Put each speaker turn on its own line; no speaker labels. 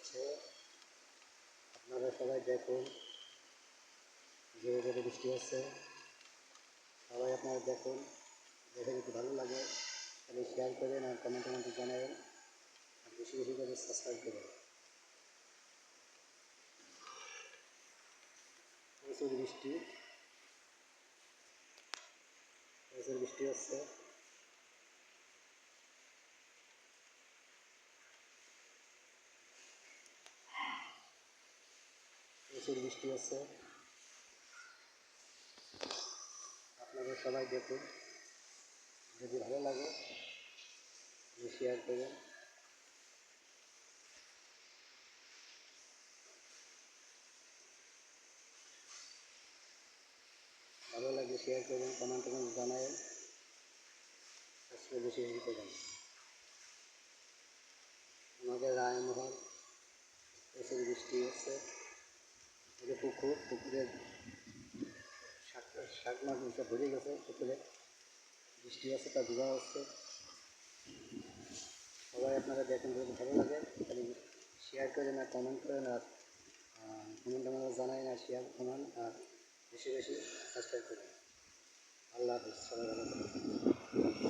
হচ্ছে, আপনারা সবাই দেখুন জোরে জোরে বৃষ্টি হচ্ছে, সবাই আপনারা দেখুন, দেখে যদি ভালো লাগে, তাহলে শেয়ার করেন আর কমেন্ট কমেন্টে জানাবেন, আর বেশি বেশি করে সাবস্ক্রাইব করবেন। বৃষ্টি বৃষ্টি হচ্ছে। প্রচুর বৃষ্টি আপনারা সবাই দেখুন, যদি ভালো লাগে শেয়ার করবেন। ভালো লাগলে শেয়ার করবেন কমেন্ট কমেন্ট জানাবেন। আজকে বেশি বেশি করবেন আমাদের রায়মোহন প্রচুর বৃষ্টি হচ্ছে। এটা পুকুর, পুকুরের শাক মাছ সব ভরে গেছে, পুকুরে বৃষ্টি আছে তা বোঝা হচ্ছে সবাই আপনারা দেখেন যদি ভালো লাগে, তাহলে শেয়ার করেন আর কমেন্ট করেন আর কমেন্ট আমাদের জানাই না শেয়ার কমেন্ট আর বেশি বেশি সাবস্ক্রাইব করেন। আল্লাহ হাফিজ, সবাই ভালো